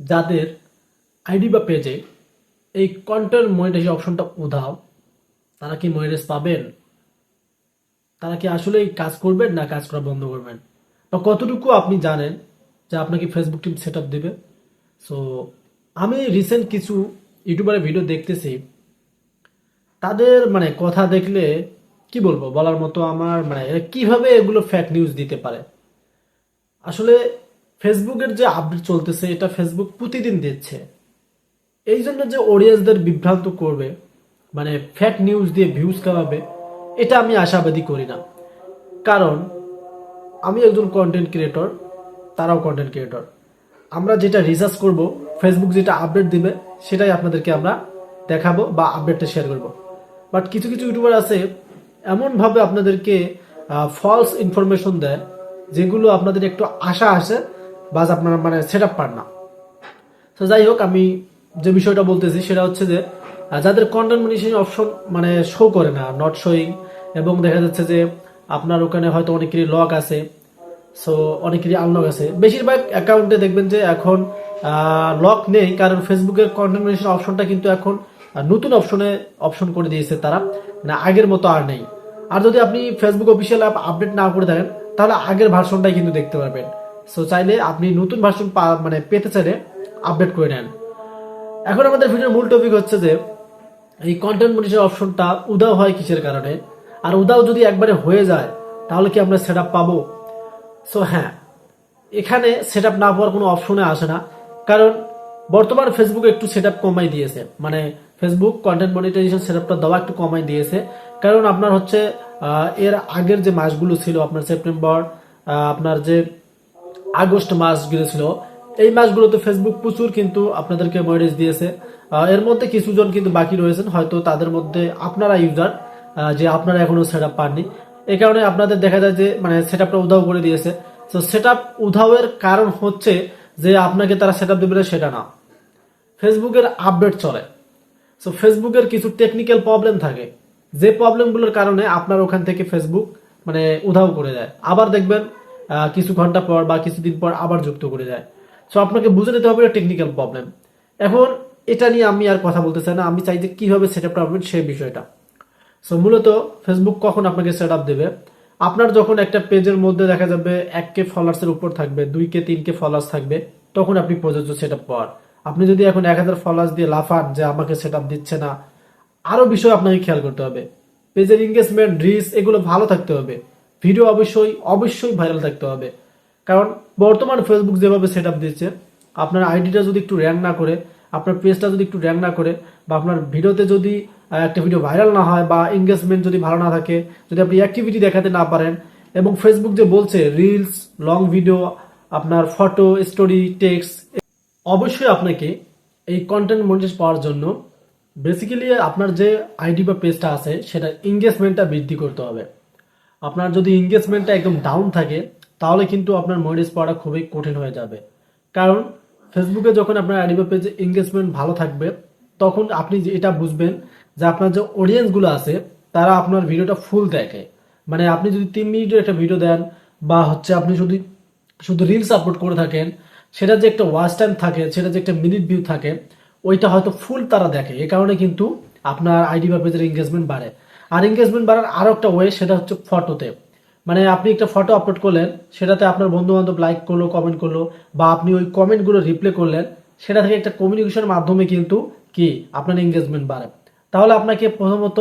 যাদের আইডি বা পেজে এই কন্টেন্ট মনিটাইজেশন অপশনটা উধাও, তারা কি মনিটাইজ পাবেন? তারা কি আসলে এই কাজ করবেন না কাজ করা বন্ধ করবেন? বা কতটুকু আপনি জানেন যে আপনাকে ফেসবুক টিম সেট আপ দেবে? সো আমি রিসেন্ট কিছু ইউটিউবারের ভিডিও দেখতেছি। তাদের মানে কথা দেখলে কি বলব? বলার মতো আমার মানে কীভাবে এগুলো ফ্যাক নিউজ দিতে পারে? আসলে ফেসবুকের যে আপডেট চলতেছে, এটা ফেসবুক প্রতিদিন দিচ্ছে। এই জন্য যে অডিয়েন্সদের বিভ্রান্ত করবে মানে ফ্যাক নিউজ দিয়ে ভিউজ কামাবে, এটা আমি আশাবাদী করি না। কারণ, আমি একজন কন্টেন্ট ক্রিয়েটর তারাও কন্টেন্ট ক্রিয়েটর আমরা যেটা রিসার্চ করব ফেসবুক যেটা আপডেট দিবে, সেটাই আপনাদেরকে আমরা দেখাবো বা আপডেটটা শেয়ার করব। বাট কিছু কিছু ইউটিউবার আছে, এমনভাবে আপনাদেরকে ফলস ইনফরমেশন দেয়, যেগুলো আপনাদের একটু আশা আসে বাস আপনারা মানে সেট আপ পান না। তো যাই হোক, আমি যে বিষয়টা বলতেছি সেটা হচ্ছে যে যাদের কন্টেন্ট মনিটাইজেশন অপশন মানে শো করে না নট শোয়িং এবং দেখা যাচ্ছে যে আপনার ওখানে হয়তো অনেকেরই লক আছে সো অনেকেরই আনলক আছে। বেশিরভাগ অ্যাকাউন্টে দেখবেন যে এখন লক নেই, কারণ ফেসবুকের কন্টেন্ট মনিটাইজেশন অপশনটা কিন্তু এখন নতুন অপশনে অপশন করে দিয়েছে তারা মানে আগের মতো আর নেই। আর যদি আপনি ফেসবুক অফিসিয়াল অ্যাপ আপডেট না করে থাকেন, তাহলে আগের ভার্সনটাই কিন্তু দেখতে পারবেন। সো চাইলে আপনি নতুন ভার্সন মানে পেতে চাইলে আপডেট করে নেন। এখন আমাদের ভিডিওর মূল টপিক হচ্ছে যে, এই কন্টেন্ট মনিটর অপশনটা উদাও হয় কিসের কারণে? আর উদাও যদি একবারে হয়ে যায়, তাহলে কি আমরা সেট আপ পাবো? সো হ্যাঁ এখানে সেট আপ না পাওয়ার কোনো অপশনে আসে না। কারণ বর্তমান ফেসবুক একটু সেট আপ কমাই দিয়েছে। মানে ফেসবুক কন্টেন্ট মনিটাইজেশন সেট আপটা দেওয়া একটু কমাই দিয়েছে। কারণ আপনার হচ্ছে এর আগের যে মাসগুলো ছিল, আপনার সেপ্টেম্বর আপনার যে আগস্ট মাসগুলো ছিল এই মাসগুলোতে ফেসবুক প্রচুর কিন্তু আপনাদেরকে মনিটাইজ দিয়েছে। এর মধ্যে কিছুজন কিন্তু বাকি রয়েছেন, হয়তো তাদের মধ্যে আপনারা ইউজার যে আপনারা এখনও সেট আপ পাননি। এই কারণে আপনাদের দেখা যায় যে মানে সেট আপটা উধাও করে দিয়েছে। তো সেট আপ উধাওয়ের কারণ হচ্ছে যে আপনাকে তারা সেট আপ দেবে সেটা না। ফেসবুকের আপডেট চলে। সো ফেসবুকের কিছু টেকনিক্যাল প্রবলেম থাকে। যে প্রবলেমগুলোর কারণে আপনার ওখান থেকে ফেসবুক মানে উধাও করে দেয়। আবার দেখবেন কিছু ঘণ্টা পর বা কিছুদিন পর আবার যুক্ত করে দেয়। সো আপনাকে বুঝে নিতে হবে টেকনিক্যাল প্রবলেম এখন, এটা নিয়ে আমি আর কথা বলতে চাই না। আমি চাই যে কীভাবে সেট আপ করবেন সেই বিষয়টা। সো মূলত ফেসবুক কখন আপনাকে সেট আপ দেবে? আপনার যখন একটা পেজের মধ্যে দেখা যাবে এক কে ফলোয়ার্স এর উপর থাকবে দুই কে তিন কে ফলোয়ার্স থাকবে, তখন আপনি প্রযোজ্য সেট আপ পাওয়ার। আপনি যদি এখন এক হাজার ফলোয়ার্স দিয়ে লাফান যে আমাকে সেট আপ দিচ্ছে না, আরও বিষয় আপনাকে খেয়াল করতে হবে। পেজের এঙ্গেজমেন্ট রিস এগুলো ভালো থাকতে হবে। ভিডিও অবশ্যই অবশ্যই ভাইরাল থাকতে হবে। কারণ বর্তমান ফেসবুক যেভাবে সেট আপ দিচ্ছে, আপনার আইডিটা যদি একটু র্যাঙ্ক না করে, আপনার পেজটা যদি একটু র্যাঙ্ক না করে, বা আপনার ভিডিওতে যদি একটা ভিডিও ভাইরাল না হয়, বা এঙ্গেজমেন্ট যদি ভালো না থাকে, যদি আপনি অ্যাক্টিভিটি দেখাতে না পারেন, এবং ফেসবুক যে বলছে রিলস লং ভিডিও আপনার ফটো স্টোরি টেক্সট অবশ্যই আপনাকে এই কন্টেন্ট মনিটাইজ পাওয়ার জন্য বেসিক্যালি আপনার যে আইডি বা পেজটা আছে, সেটার এঙ্গেজমেন্টটা বৃদ্ধি করতে হবে। আপনার যদি এঙ্গেজমেন্টটা একদম ডাউন থাকে, তাহলে কিন্তু আপনার মনিটাইজ পাওয়াটা খুবই কঠিন হয়ে যাবে। কারণ ফেসবুকে যখন আপনার আইডি বা পেজে এঙ্গেজমেন্ট ভালো থাকবে, তখন আপনি এটা বুঝবেন যে আপনার যে অডিয়েন্সগুলো আছে, তারা আপনার ভিডিওটা ফুল দেখে। মানে আপনি যদি তিন মিনিটের একটা ভিডিও দেন, বা হচ্ছে আপনি যদি, শুধু রিলস আপলোড করে থাকেন, সেটা যে একটা ওয়াচ টাইম থাকে, সেটা যে একটা মিনিট ভিউ থাকে, ওইটা হয়তো ফুল তারা দেখে। এ কারণে কিন্তু আপনার আইডি বা পেজের এঙ্গেজমেন্ট বাড়ে। আর এঙ্গেজমেন্ট বাড়ার আরও একটা ওয়ে সেটা হচ্ছে ফটোতে মানে আপনি একটা ফটো আপলোড করলেন, সেটাতে আপনার বন্ধু বান্ধব লাইক করল কমেন্ট করল, বা আপনি ওই কমেন্টগুলো রিপ্লে করলেন, সেটা থেকে একটা কমিউনিকেশনের মাধ্যমে কিন্তু কি? আপনার এঙ্গেজমেন্ট বাড়ে। তাহলে আপনাকে প্রথমত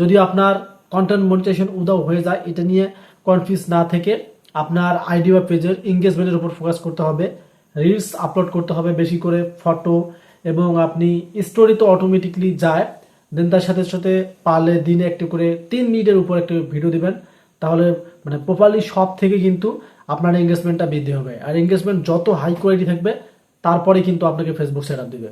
যদি আপনার কন্টেন্ট মনিটাইজেশন উদাও হয়ে যায়, এটা নিয়ে কনফিউজ না থেকে আপনার আইডি বা পেজের এঙ্গেজমেন্টের উপর ফোকাস করতে হবে। রিলস আপলোড করতে হবে বেশি করে ফটো এবং আপনি স্টোরি তো অটোমেটিকলি যায়। দেন তার সাথে সাথে পারলে দিনে একটু করে তিন মিনিটের উপর একটা ভিডিও দিবেন। তাহলে মানে প্রপারলি সব থেকে কিন্তু আপনার এঙ্গেজমেন্টটা বৃদ্ধি হবে। আর এঙ্গেজমেন্ট যত হাই কোয়ালিটি থাকবে, তারপরে কিন্তু আপনাকে ফেসবুক সেট দিবে।